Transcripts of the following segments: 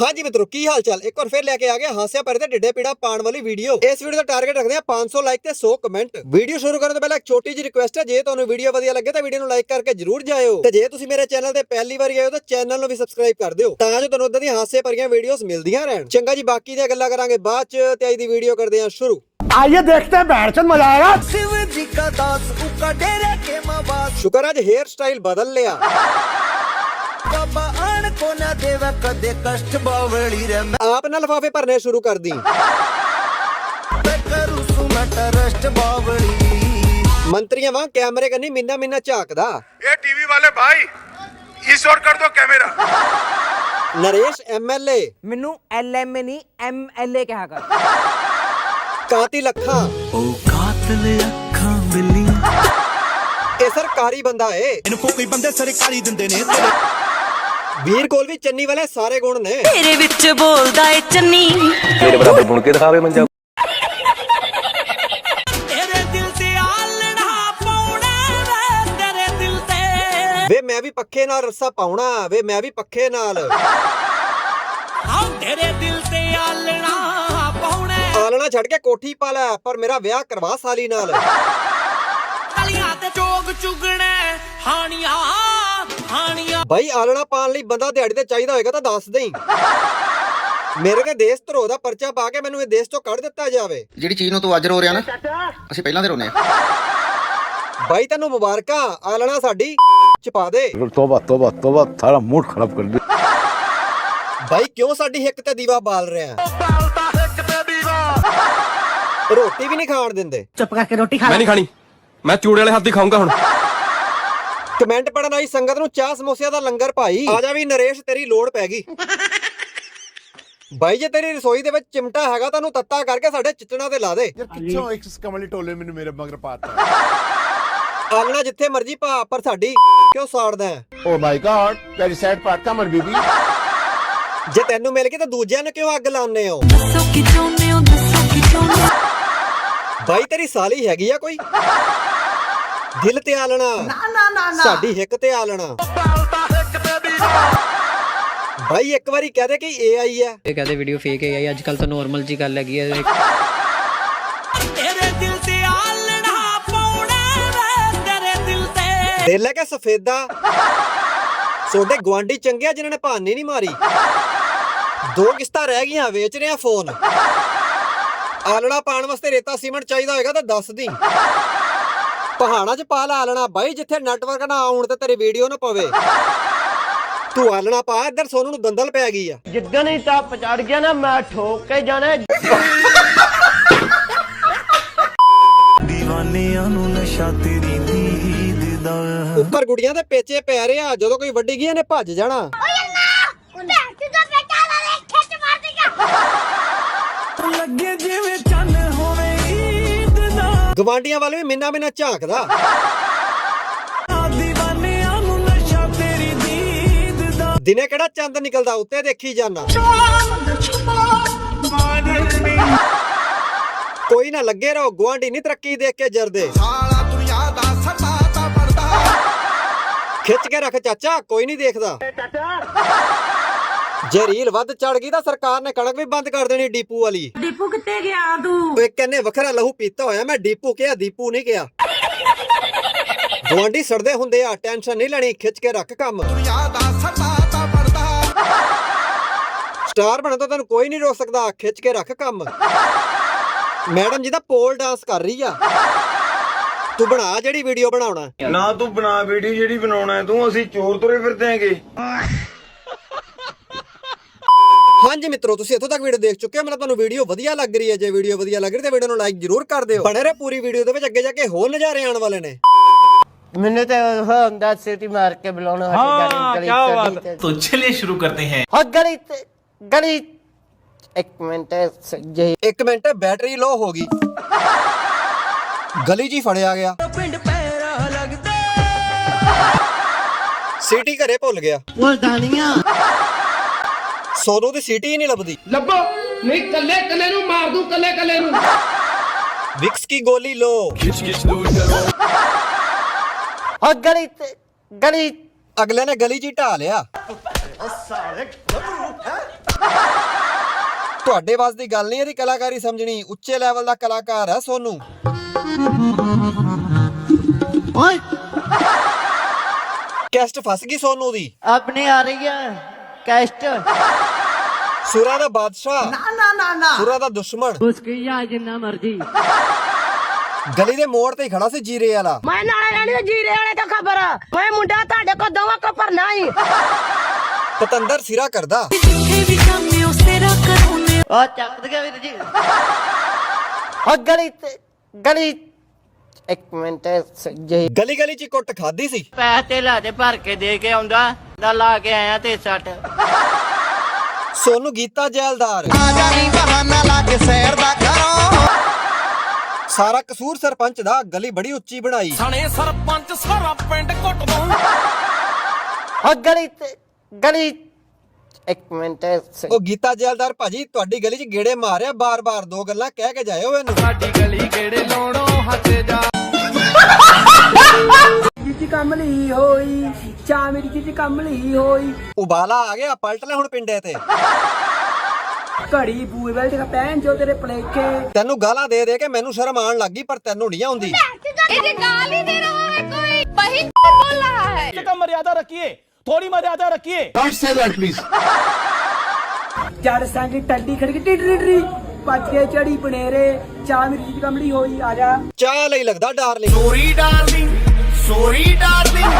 ਹਾਂਜੀ ਮਿੱਤਰੋ ਕੀ ਹਾਲ ਚਾਲ ਇੱਕ ਵਾਰ ਫੇਰ ਲੈ ਕੇ ਆ ਗਿਆ ਹਾਸਿਆ ਭਰੇ ਤੇ ਡਿੱਡੇ ਪੀੜਾ ਪਾਣ ਵਾਲੀ ਵੀਡੀਓ ਇਸ ਵੀਡੀਓ ਦਾ ਟਾਰਗੇਟ ਰੱਖਦੇ ਆ 500 ਲਾਈਕ ਤੇ 100 ਕਮੈਂਟ ਵੀਡੀਓ ਸ਼ੁਰੂ ਕਰਨ ਤੋਂ ਪਹਿਲਾਂ ਇੱਕ ਛੋਟੀ ਜਿਹੀ ਰਿਕੁਐਸਟ ਹੈ ਜੇ ਤੁਹਾਨੂੰ ਵੀਡੀਓ ਵਧੀਆ ਲੱਗੇ ਤਾਂ ਵੀਡੀਓ ਨੂੰ ਲਾਈਕ ਕਰਕੇ ਜਰੂਰ ਜਾਇਓ ਤੇ ਜੇ ਤੁਸੀਂ ਮੇਰੇ ਚੈਨਲ ਤੇ ਪਹਿਲੀ ਵਾਰੀ ਆਏ ਹੋ ਤਾਂ ਚੈਨਲ ਨੂੰ ਵੀ ਸਬਸਕ੍ਰਾਈਬ ਕਰ ਦਿਓ ਤਾਂ ਜੋ ਤੁਹਾਨੂੰ ਉਦਾਂ ਦੀਆਂ ਹਾਸੇ ਭਰੀਆਂ ਵੀਡੀਓਜ਼ ਮਿਲਦੀਆਂ ਰਹਿਣ ਚੰਗਾ ਜੀ ਬਾਕੀ ਦੀਆਂ ਗੱਲਾਂ ਕਰਾਂਗੇ ਬਾਅਦ ਚ ਤੇ ਅੱਜ ਦੀ ਵੀਡੀਓ ਕਰਦੇ ਹਾਂ ਸ਼ੁਰੂ आइए देखते हैं बैठ चल मजा आएगा शिव जी का दास उका डेरे के मावास ਸ਼ੁਕਰ ਅੱਜ हेयर ਸਟਾਈਲ ਬਦਲ ਲਿਆ ਬਾਬਾ ਆਪ ਨਾਲ ਲਫਾਫੇ ਭਰਨੇ ਸ਼ੁਰੂ ਕਰ ਦੀ। ਮੰਤਰੀਆਂ ਵਾਂ ਕੈਮਰੇ ਕੰਨੀ ਮਿੰਨਾ ਮਿੰਨਾ ਝਾਕਦਾ। ਇਹ ਟੀਵੀ ਵਾਲੇ ਭਾਈ ਇਸ ਔਰ ਕਰ ਦੋ ਕੈਮਰਾ। ਨਰੇਸ਼ ਐਮਐਲਏ ਮੈਨੂੰ ਐਲਐਮਏ ਨਹੀਂ ਐਮਐਲਏ ਕਿਹਾ ਕਰ। ਕਾਤੀ ਲੱਖਾਂ ਉਹ ਕਾਤਲ ਅੱਖਾਂ ਬਿੱਲੀਆਂ ਇਹ ਸਰਕਾਰੀ ਬੰਦਾ ਏ। ਇਹਨੂੰ ਕੋਈ ਬੰਦੇ ਸਰਕਾਰੀ ਦਿੰਦੇ ਨੇ। ਵੀਰ ਕੋਲ ਵੀ ਚੰਨੀ ਵਾਲੇ ਸਾਰੇ ਗੁਣ ਨੇ। ਤੇਰੇ ਵਿੱਚ ਬੋਲਦਾ ਏ ਚੰਨੀ। ਮੇਰੇ ਬਰਾਬਰ ਬੁਣ ਕੇ ਦਿਖਾਵੇ ਮੰਜਾ। ਤੇਰੇ ਦਿਲ ਤੇ ਆਲਣਾ ਪਾਉਣਾ ਵੇ ਤੇਰੇ ਦਿਲ ਤੇ। ਵੇ ਮੈਂ ਵੀ ਪੱਖੇ ਨਾਲ ਰੱਸਾ ਪਾਉਣਾ ਵੇ ਮੈਂ ਵੀ ਪੱਖੇ ਨਾਲ। ਹਾਂ ਤੇਰੇ ਦਿਲ ਤੇ ਆਲਣਾ ਪਾਉਣਾ। ਆਲਣਾ ਛੱਡ ਕੇ ਕੋਠੀ ਪਾ ਲੈ ਪਰ ਮੇਰਾ ਵਿਆਹ ਕਰਵਾ ਸਾਲੀ ਨਾਲ। ਕਲੀਆਂ ਤੇ ਚੋਗ ਚੁਗਣਾ ਹਾਣੀਆਂ ਕਹਾਣੀਆਂ ਭਾਈ ਆਲਣਾ ਪਾਣ ਲਈ ਬੰਦਾ ਦਿਹਾੜੀ ਤੇ ਚਾਹੀਦਾ ਹੋਏਗਾ ਤਾਂ ਦੱਸ ਦੇਈ। ਮੇਰੇ ਕੇ ਦੇਸ਼ ਧਰੋ ਦਾ ਪਰਚਾ ਪਾ ਕੇ ਮੈਨੂੰ ਇਹ ਦੇਸ਼ ਤੋਂ ਕੱਢ ਦਿੱਤਾ ਜਾਵੇ। ਜਿਹੜੀ ਚੀਜ਼ ਨੂੰ ਤੂੰ ਅੱਜ ਰੋ ਰਿਹਾ ਨਾ ਅਸੀਂ ਪਹਿਲਾਂ ਤੇ ਰੋਨੇ ਆ ਭਾਈ ਤੈਨੂੰ ਮੁਬਾਰਕਾਂ ਆਲਣਾ ਸਾਡੀ ਚਪਾ ਦੇ। ਤੋਬਾ ਤੋਬਾ ਤੋਬਾ ਥਾਰਾ ਮੂਡ ਖਰਾਬ ਕਰ ਦੇ ਭਾਈ ਕਿਉਂ ਸਾਡੀ ਹਿੱਕ ਤੇ ਦੀਵਾ ਬਾਲ ਰਿਹਾ? ਬਾਲਦਾ ਹਿੱਕ ਤੇ ਦੀਵਾ ਰੋਟੀ ਵੀ ਨਹੀਂ ਖਾਣ ਦਿੰਦੇ। ਚੁੱਪ ਕਰਕੇ ਰੋਟੀ ਖਾ ਮੈਂ ਨਹੀਂ ਖਾਣੀ। ਮੈਂ ਚੂੜੇ ਵਾਲੇ ਹੱਥ ਹੀ ਖਾਊਂਗਾ ਹੁਣ। ਕਮੈਂਟ ਪੜਨ ਆਈ ਸੰਗਤ ਨੂੰ ਚਾਹ ਸਮੋਸਿਆਂ ਦਾ ਲੰਗਰ ਭਾਈ। ਆ ਜਾ ਵੀ ਨਰੇਸ਼ ਤੇਰੀ ਲੋੜ ਪੈ ਗਈ। ਬਾਈ ਜੇ ਤੇਰੀ ਰਸੋਈ ਦੇ ਵਿੱਚ ਚਿਮਟਾ ਹੈਗਾ ਤੈਨੂੰ ਤੱਤਾ ਕਰਕੇ ਸਾਡੇ ਚਿੱਟਣਾ ਤੇ ਲਾ ਦੇ। ਕਿੱਥੋਂ ਇੱਕ ਕਮਲੀ ਟੋਲੇ ਮੈਨੂੰ ਮੇਰੇ ਮਗਰ ਪਾਤਾ ਆਲਣਾ ਜਿੱਥੇ ਮਰਜ਼ੀ ਭਾ ਪਰ ਸਾਡੀ ਕਿਉਂ ਸਾੜਦਾ oh my god very sad ਪਾਰਟ ਕਮਰ ਬੀਬੀ। ਜੇ ਤੈਨੂੰ ਮਿਲ ਗਈ ਤਾਂ ਦੂਜਿਆਂ ਨੂੰ ਕਿਉਂ ਅੱਗ ਲਾਉਂਦੇ ਹੋ? ਦੱਸੋ ਕਿ ਚਾਹੁੰਦੇ ਹੋ ਦੱਸੋ ਕਿ ਚਾਹੁੰਦੇ ਬਾਈ ਤੇਰੀ ਸਾਲੀ ਹੈਗੀ ਆ ਕੋਈ? ਦਿਲ ਤੇ ਆਲਣਾ ਨਾ ਨਾ ਨਾ ਸਾਡੀ ਹਿੱਕ ਤੇ ਆਲਣਾ ਬਾਈ ਇੱਕ ਵਾਰੀ ਕਹਦੇ ਕਿ ਏਆਈ ਹੈ ਇਹ ਕਹਦੇ ਵੀਡੀਓ ਫੇਕ ਹੈ ਅੱਜ ਕੱਲ ਤਾਂ ਨਾਰਮਲ ਜੀ ਗੱਲ ਹੈਗੀ ਹੈ ਤੇਰੇ ਦਿਲ ਤੇ ਆਲਣਾ ਪਾਉਣਾ ਵੇ ਤੇਰੇ ਦਿਲ ਤੇ। ਦਿਲ ਹੈ ਕਿ ਸਫੇਦਾ। ਤੁਹਾਡੇ ਗਵਾਂਢੀ ਚੰਗੇ ਆ ਜਿਨ੍ਹਾਂ ਨੇ ਭਾਨੀ ਨਹੀਂ ਮਾਰੀ। ਦੋ ਕਿਸ਼ਤਾਂ ਰਹਿ ਗਈਆਂ ਵੇਚ ਰਿਹਾ ਫੋਨ ਆਲਣਾ ਪਾਣ ਵਾਸਤੇ ਰੇਤਾ ਸੀਮੈਂਟ ਚਾਹੀਦਾ ਹੋਏਗਾ ਤਾਂ ਦੱਸ ਦੀ। ਪਹਾੜਾਂ 'ਚ ਪਾ ਲਾ ਆਲਣਾ ਬਾਈ ਜਿੱਥੇ ਨੈਟਵਰਕ ਨਾ ਆਉਣ ਤੇ ਤੇਰੀ ਵੀਡੀਓ ਨਾ ਪਵੇ। ਤੂੰ ਆਲਣਾ ਪਾ ਇੱਧਰ ਸੋਨੂੰ ਨੂੰ ਦੰਦਲ ਪੈ ਗਈ ਆ। ਜਿੱਦਣ ਹੀ ਟੱਪ ਚੜ ਗਿਆ ਨਾ ਮੈਂ ਠੋਕ ਕੇ ਜਾਣਾ। دیਵਾਨਿਆਂ ਨੂੰ ਨਸ਼ਾ ਤੇਰੀ ਨੀਂਦ ਦਾ। ਉੱਪਰ ਗੁੜੀਆਂ ਦੇ ਪੇਚੇ ਪੈ ਰਿਹਾ ਜਦੋਂ ਕੋਈ ਵੱਡੀ ਗਈ ਇਹਨੇ ਭੱਜ ਜਾਣਾ। ਗਵਾਂਡੀਆਂ ਵੱਲ ਵੀ ਮਿੰਨਾ ਮਿੰਨਾ ਝਾਕਦਾ। ਦਿਨੇ ਕਿਹੜਾ ਚੰਦ ਨਿਕਲਦਾ, ਉੱਤੇ ਦੇਖੀ ਜਾਣਾ ਕੋਈ ਨਾ ਲੱਗੇ ਰਹੋ ਗਵਾਂਢੀ ਨਹੀਂ ਤਰੱਕੀ ਦੇਖ ਕੇ ਜਰਦੇ। ਸਾਲਾ ਦੁਨੀਆ ਦਾ ਸੱਤਾ ਤਾਂ ਪੜਦਾ ਖਿੱਚ ਕੇ ਰੱਖ ਚਾਚਾ, ਕੋਈ ਨਹੀਂ ਦੇਖਦਾ। ਜੇ ਰੀਲ ਵੱਧ ਚੜ ਗਈ ਤਾਂ ਸਰਕਾਰ ਨੇ ਕਣਕ ਵੀ ਬੰਦ ਕਰ ਦੇਣੀ ਡੀਪੂ ਵਾਲੀ। ਦੀਪੂ ਕਿੱਥੇ ਗਿਆ ਤੂੰ? ਓਏ ਕਹਿੰਨੇ ਵੱਖਰਾ ਲਹੂ ਪੀਤਾ ਹੋਇਆ ਮੈਂ ਡੀਪੂ ਕਿਹਾ ਦੀਪੂ ਨਹੀਂ ਕਿਹਾ। ਗਵਾਂਢੀ ਸੜਦੇ ਹੁੰਦੇ ਆ ਟੈਨਸ਼ਨ ਨਹੀਂ ਲੈਣੀ ਖਿੱਚ ਕੇ ਰੱਖ ਕੰਮ। ਦੁਨੀਆ ਦਾ ਸੱਤਾ ਤਾਂ ਪੜਦਾ ਸਟਾਰ ਬਣਨ ਤੋਂ ਤੈਨੂੰ ਕੋਈ ਨਹੀਂ ਰੋਕ ਸਕਦਾ ਖਿੱਚ ਕੇ ਰੱਖ ਕੰਮ। ਮੈਡਮ ਜੀ ਦਾ ਪੋਲ ਡਾਂਸ ਕਰ ਰਹੀ ਆ। ਤੂੰ ਬਣਾ ਜਿਹੜੀ ਵੀਡੀਓ ਬਣਾਉਣਾ। ਨਾ ਤੂੰ ਬਣਾ ਵੀਡੀਓ ਜਿਹੜੀ ਬਣਾਉਣਾ ਹੈ ਤੂੰ ਅਸੀਂ ਚੋਰ ਤੁਰੇ ਫਿਰਦੇ ਆਂਗੇ ਹਾਂਜੀ ਮਿੱਤਰੋ ਤੁਸੀਂ ਇੱਥੋਂ ਤੱਕ ਵੀਡੀਓ ਦੇਖ ਚੁੱਕੇ ਹੋ ਮੈਨੂੰ ਤੁਹਾਨੂੰ ਵੀਡੀਓ ਵਧੀਆ ਲੱਗ ਰਹੀ ਹੈ ਜੇ ਵੀਡੀਓ ਵਧੀਆ ਲੱਗ ਰਹੀ ਤਾਂ ਵੀਡੀਓ ਨੂੰ ਲਾਈਕ ਜ਼ਰੂਰ ਕਰ ਦਿਓ ਬਣੇ ਰਹੇ ਪੂਰੀ ਵੀਡੀਓ ਦੇ ਵਿੱਚ ਅੱਗੇ ਜਾ ਕੇ ਹੋਰ ਨਜ਼ਾਰੇ ਆਉਣ ਵਾਲੇ ਨੇ ਮੈਨੂੰ ਤੇ ਉਹ ਹੁੰਦਾ ਸਿਟੀ ਮਾਰ ਕੇ ਬੁਲਾਉਣਾ ਹਾਂ ਕੀ ਬਾਤ तो चलिए शुरू करते हैं ਹੋ ਗਲੀ ਤੇ ਗਲੀ ਇੱਕ ਮਿੰਟ ਜੇ ਇੱਕ ਮਿੰਟ ਬੈਟਰੀ ਲੋ ਹੋ ਗਈ ਗਲੀ 'ਚ ਹੀ ਫੜਿਆ ਗਿਆ ਪਿੰਡ ਪੈਰਾ ਲੱਗਦਾ ਸੀਟੀ ਘਰੇ ਭੁੱਲ ਗਿਆ ਉਹ ਦਾਨੀਆਂ ਸੋਨੂ ਦੀ ਸੀਟੀ ਹੀ ਨਹੀਂ ਲੱਭਦੀ। ਲੱਭੋ ਨਹੀਂ ਕੱਲੇ ਕੱਲੇ ਨੂੰ ਮਾਰ ਦੂੰ ਕੱਲੇ ਕੱਲੇ ਨੂੰ। ਵਿਕਸ ਕੀ ਗੋਲੀ ਲੋ। ਹੋ ਗਲੀ ਤੇ ਗਲੀ। ਅਗਲੇ ਨੇ ਗਲੀ 'ਚ ਹੀ ਢਾ ਲਿਆ। ਤੁਹਾਡੇ ਵਾਸ ਦੀ ਗੱਲ ਨਹੀਂ ਇਹਦੀ ਕਲਾਕਾਰੀ ਸਮਝਣੀ। ਉੱਚੇ ਲੈਵਲ ਦਾ ਕਲਾਕਾਰ ਹੈ ਸੋਨੂ। ਓਏ। ਕੈਸਟ ਫਸ ਗਈ ਸੋਨੂ ਦੀ। ਆਪਣੀ ਆ ਰਹੀ ਹੈ ਕੈਸਟ। ਸੁਰਾ ਦਾ ਬਾਦਸ਼ਾਹ। ਨਾ ਨਾ ਨਾ ਨਾ। ਸੁਰਾ ਦਾ ਦੁਸ਼ਮਣ। ਉਸਕੀ ਆ ਜਿੰਨਾ ਮਰਜ਼ੀ। ਗਲੀ ਦੇ ਮੋੜ ਤੇ ਹੀ ਖੜਾ ਸੀ ਜੀਰੇ ਵਾਲਾ। ਮੈਂ ਨਾਲੇ ਲੈਣੀ ਜੀਰੇ ਵਾਲੇ ਤੋਂ ਖਬਰ। ਓਏ ਮੁੰਡਾ ਤੁਹਾਡੇ ਕੋ ਦੋਵਾਂ ਕੋ ਭਰਨਾ ਹੀ ਪਤੰਦਰ ਸਿਰਾ ਕਰਦਾ। ਉਹ ਚੱਕ ਗਿਆ ਵੀਰ ਜੀ। ਉਹ ਗਲੀ ਤੇ ਗਲੀ ਇੱਕ ਮਿੰਟ ਜੇ ਗਲੀ ਗਲੀ ਚ ਕੁੱਟ ਖਾਦੀ ਸੀ। ਪੈਸੇ ਤੇ ਲਾ ਦੇ ਭਰ ਕੇ ਦੇ ਕੇ ਆਉਂਦਾ। ਨਾ ਲਾ ਕੇ ਆਇਆ ਤੇ ਸੱਟ। ਸੋਨੂ ਗੀਤਾ ਜੈਲਦਾਰ। ਆ ਜਾਣੀ ਬਹਾਨਾ ਲਾ ਕੇ ਸੈਰ ਦਾ ਕਰੋ ਸਾਰਾ ਕਸੂਰ ਸਰਪੰਚ ਦਾ ਗਲੀ ਬੜੀ ਉੱਚੀ ਬਣਾਈ। ਸਣੇ ਸਰਪੰਚ ਸਾਰਾ ਪਿੰਡ ਕੁੱਟ ਦਊ। ਉਹ ਗਲੀ ਤੇ ਗਲੀ ਇੱਕ ਮਿੰਟ ਉਹ ਗੀਤਾ ਜੈਲਦਾਰ ਭਾਜੀ ਤੁਹਾਡੀ ਗਲੀ ਚ ਗੇੜੇ ਮਾਰਿਆ ਬਾਰ-ਬਾਰ ਦੋ ਗੱਲਾਂ ਕਹਿ ਕੇ ਜਾਇਓ ਇਹਨੂੰ। ਉਬਾਲਾ ਆ ਗਿਆ ਪਲਟ ਲੈ ਹੁਣ ਪਿੰਡੇ ਤੇ। ਘੜੀ ਬੂਏ ਵਾਲੇ ਤੇ ਪੈਣ ਜੋ ਤੇਰੇ ਪਲੇਖੇ। ਤੈਨੂੰ ਗਾਲਾਂ ਦੇ ਦੇ ਕੇ ਮੈਨੂੰ ਸ਼ਰਮ ਆਣ ਲੱਗੀ ਪਰ ਤੈਨੂੰ ਨਹੀਂ ਆਉਂਦੀ। ਮਰਿਆਦਾ ਰੱਖੀਏ ਥੋੜੀ ਮਰਿਆਦਾ ਰੱਖੀਏ। ਡੋਨਟ ਸੇ ਦੈਟ ਪਲੀਜ਼ ਜੜ ਸੰਗ ਟੱਡੀ ਖੜਕੀ ਟਿਟਰੀ ਟਿਟਰੀ ਭੱਜ ਕੇ ਚੜੀ ਬਨੇਰੇ ਚਾ ਮੇਰੀ ਜੀ ਕੰਮ ਹੋਈ ਆ ਜਾ। ਚਾਹ ਲਈ ਲੱਗਦਾ darling. Sorry darling sorry darling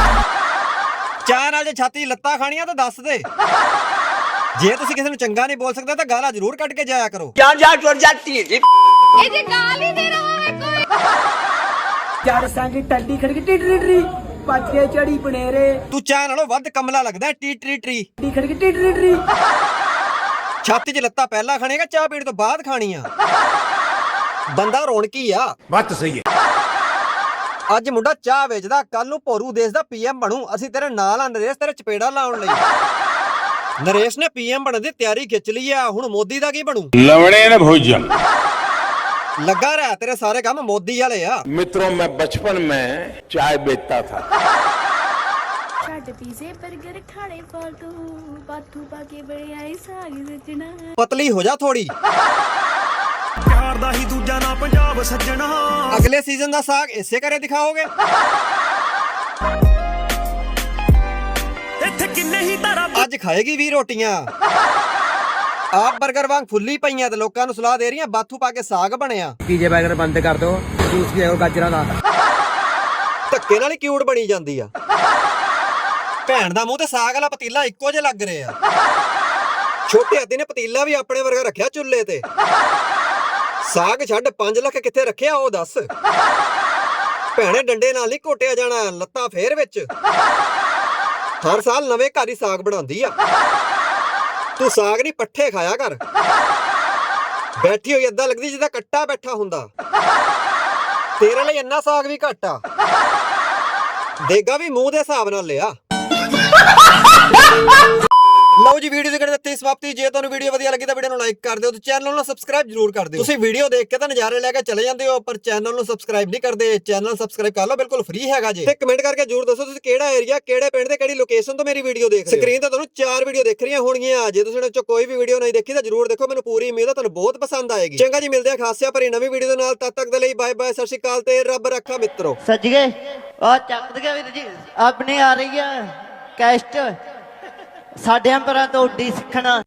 ਚਾਹ ਨਾਲ ਜੇ ਛਾਤੀ ਲੱਤਾਂ ਖਾਣੀਆਂ ਤਾਂ ਦੱਸ ਦੇ। ਜੇ ਤੁਸੀਂ ਕਿਸੇ ਨੂੰ ਚੰਗਾ ਨਹੀਂ ਬੋਲ ਸਕਦੇ ਤਾਂ ਗਾਲਾਂ ਜ਼ਰੂਰ ਕੱਢ ਕੇ ਜਾਇਆ ਕਰੋ। ਜਾਂ ਜਾਂ ਟੁੱਟ ਜਾਂਦੀ ਹੈ ਇਹ ਜੇ ਗਾਲ ਹੀ ਦੇ ਰਹਾ ਹੈ ਕੋਈ। ਯਾਰ ਸੰਗ ਟੱਡੀ ਖੜ ਕੇ ਟਿਟਰੀ ਟਰੀ ਪੱਜ ਕੇ ਚੜੀ ਬਨੇਰੇ ਤੂੰ ਚਾਹ ਨਾਲੋਂ ਵੱਧ ਕਮਲਾ ਲੱਗਦਾ ਟਿਟਰੀ ਟਰੀ। ਟੱਡੀ ਖੜ ਕੇ ਟਿਟਰੀ ਟਰੀ। ਛਾਤੀ 'ਚ ਲੱਤਾਂ ਪਹਿਲਾਂ ਖਾਣੇਗਾ ਚਾਹ ਪੀਣ ਤੋਂ ਬਾਅਦ ਖਾਣੀ ਆ ਬੰਦਾ ਰੌਣਕੀ ਆ। ਬੱਤ ਸਹੀ ਹੈ। ਅੱਜ ਮੁੰਡਾ ਚਾਹ ਵੇਚਦਾ ਕੱਲ ਨੂੰ ਭੋਰੂ ਦੇਸ਼ ਦਾ ਪੀਐਮ ਬਣੂ। ਅਸੀਂ ਤੇਰੇ ਨਾਲ ਆ ਨਰੇਸ਼ ਤੇਰੇ ਚਪੇੜਾ ਲਾਉਣ ਲਈ। ਨਰੇਸ਼ ਨੇ ਪੀਐਮ ਬਣਨ ਦੀ ਤਿਆਰੀ ਖਿੱਚ ਲਈ ਆ ਹੁਣ ਮੋਦੀ ਦਾ ਕੀ ਬਣੂ? ਲਵਣੇ ਨੇ ਭੋਜਨ। लगा रहा है तेरे सारे काम मोदी वाले यार मित्रों मैं बचपन में चाय बेचता था पतली हो जा ਪਿਆਰ ਦਾ ਹੀ ਦੂਜਾ ਨਾ ਪੰਜਾਬ ਸੱਜਣਾ। ਅਗਲੇ ਸੀਜ਼ਨ ਦਾ ਸਾਗ ਇਸੇ ਕਰੇ ਦਿਖਾਓਗੇ? ਇੱਥੇ ਕਿੰਨੇ ਹੀ ਧਾਰਾ ਅੱਜ ਖਾਏਗੀ ਵੀ ਰੋਟੀਆਂ। ਆਪ 버ਗਰ ਵਾਂਗ ਫੁੱਲੀ ਪਈਆਂ ਤੇ ਲੋਕਾਂ ਨੂੰ ਸਲਾਹ ਦੇ ਰਹੀਆਂ ਬਾਥੂ ਪਾ ਕੇ ਸਾਗ ਬਣਿਆ। ਪੀਜੇ ਬਰਗਰ ਬੰਦ ਕਰ ਦੋ ਜੂਸ ਪੀਓ ਗਾਜਰਾਂ ਦਾ। ਧੱਕੇ ਨਾਲ ਹੀ ਕਿਊਟ ਬਣੀ ਜਾਂਦੀ ਆ। ਭੈਣ ਦਾ ਮੂੰਹ ਤੇ ਸਾਗ ਵਾਲਾ ਪਤੀਲਾ ਇੱਕੋ ਜਿਹਾ ਲੱਗ ਰਿਹਾ। ਛੋਟੇ ਹਾਥੀ ਨੇ ਪਤੀਲਾ ਵੀ ਆਪਣੇ ਵਰਗਾ ਰੱਖਿਆ ਚੁੱਲ੍ਹੇ ਤੇ। ਸਾਗ ਛੱਡ 5 ਲੱਖ ਕਿੱਥੇ ਰੱਖਿਆ, ਉਹ ਦੱਸ। ਭੈਣੇ ਡੰਡੇ ਨਾਲ ਨਹੀਂ ਘੋਟਿਆ ਜਾਣਾ, ਲੱਤਾਂ ਫੇਰ ਵਿੱਚ। ਹਰ ਸਾਲ ਨਵੇਂ ਘਰ ਹੀ ਸਾਗ ਬਣਾਉਂਦੀ ਆ। ਤੂੰ ਸਾਗ ਨਹੀਂ, ਪੱਠੇ ਖਾਇਆ ਕਰ। ਬੈਠੀ ਹੋਈ ਏਦਾਂ ਲੱਗਦੀ ਜਿੱਦਾਂ ਕੱਟਾ ਬੈਠਾ ਹੁੰਦਾ। ਤੇਰੇ ਲਈ ਇੰਨਾ ਸਾਗ ਵੀ ਘੱਟ ਆ। ਦੇਗਾ ਵੀ ਮੂੰਹ ਦੇ ਹਿਸਾਬ ਨਾਲ ਲਿਆ। ਲਓ ਜੀ ਵੀਡੀਓ ਦੇ ਕਰ ਦਿੱਤੀ ਸਮਾਪਤੀ। ਜੇ ਤੁਹਾਨੂੰ ਵੀਡੀਓ ਵਧੀਆ ਲੱਗੀ ਤਾਂ ਵੀਡੀਓ ਨੂੰ ਲਾਈਕ ਕਰ ਦਿਓ ਤੇ ਚੈਨਲ ਨੂੰ ਸਬਸਕ੍ਰਾਈਬ ਜ਼ਰੂਰ ਕਰ ਦਿਓ। ਤੁਸੀਂ ਵੀਡੀਓ ਦੇਖ ਕੇ ਤਾਂ ਨਜ਼ਾਰੇ ਲੈ ਕੇ ਚਲੇ ਜਾਂਦੇ ਹੋ ਪਰ ਚੈਨਲ ਨੂੰ ਸਬਸਕ੍ਰਾਈਬ ਨਹੀਂ ਕਰਦੇ। ਚੈਨਲ ਸਬਸਕ੍ਰਾਈਬ ਕਰ ਲਓ ਬਿਲਕੁਲ ਫ੍ਰੀ ਹੈਗਾ ਜੀ। ਤੇ ਕਮੈਂਟ ਕਰਕੇ ਜ਼ਰੂਰ ਦੱਸੋ ਤੁਸੀਂ ਕਿਹੜਾ ਏਰੀਆ ਕਿਹੜੇ ਪਿੰਡ ਤੇ ਕਿਹੜੀ ਲੋਕੇਸ਼ਨ ਤੋਂ ਮੇਰੀ ਵੀਡੀਓ ਦੇਖ ਰਹੇ ਹੋ। ਸਕਰੀਨ ਤੇ ਤੁਹਾਨੂੰ ਚਾਰ ਵੀਡੀਓ ਦਿਖ ਰਹੀਆਂ ਹੋਣਗੀਆਂ। ਜੇ ਤੁਸੀਂ ਇਹਨਾਂ ਚੋਂ ਕੋਈ ਵੀ ਵੀਡੀਓ ਨਹੀਂ ਦੇਖੀ ਤਾਂ ਜ਼ਰੂਰ ਦੇਖੋ ਮੈਨੂੰ ਪੂਰੀ ਉਮੀਦ ਹੈ ਤੁਹਾਨੂੰ ਬਹੁਤ ਪਸੰਦ ਆਏਗੀ। ਚੰਗਾ ਜੀ ਮਿਲਦੇ ਆ ਖਾਸਿਆ ਭਰੀ ਨਵੀਂ ਵੀਡੀਓ ਦੇ ਨਾਲ। ਤਦ ਤੱਕ ਦੇ ਲਈ ਬਾਏ ਬਾਏ ਸਤਿ ਸ਼੍ਰੀ ਅਕਾਲ ਤੇ ਰੱਬ ਰੱਖਾ ਮਿੱਤਰੋ। ਸੱਜ ਗਏ ਉਹ ਚੱਕ ਗਿਆ ਵੀਰ ਜੀ ਆਪਣੀ ਆ ਰਹੀ ਹੈ ਕੈਸਟ ਸਾਡੇ ਅੰਬਰਾਂ ਤੋਂ ਉੱਡੀ ਸਿੱਖਣਾ।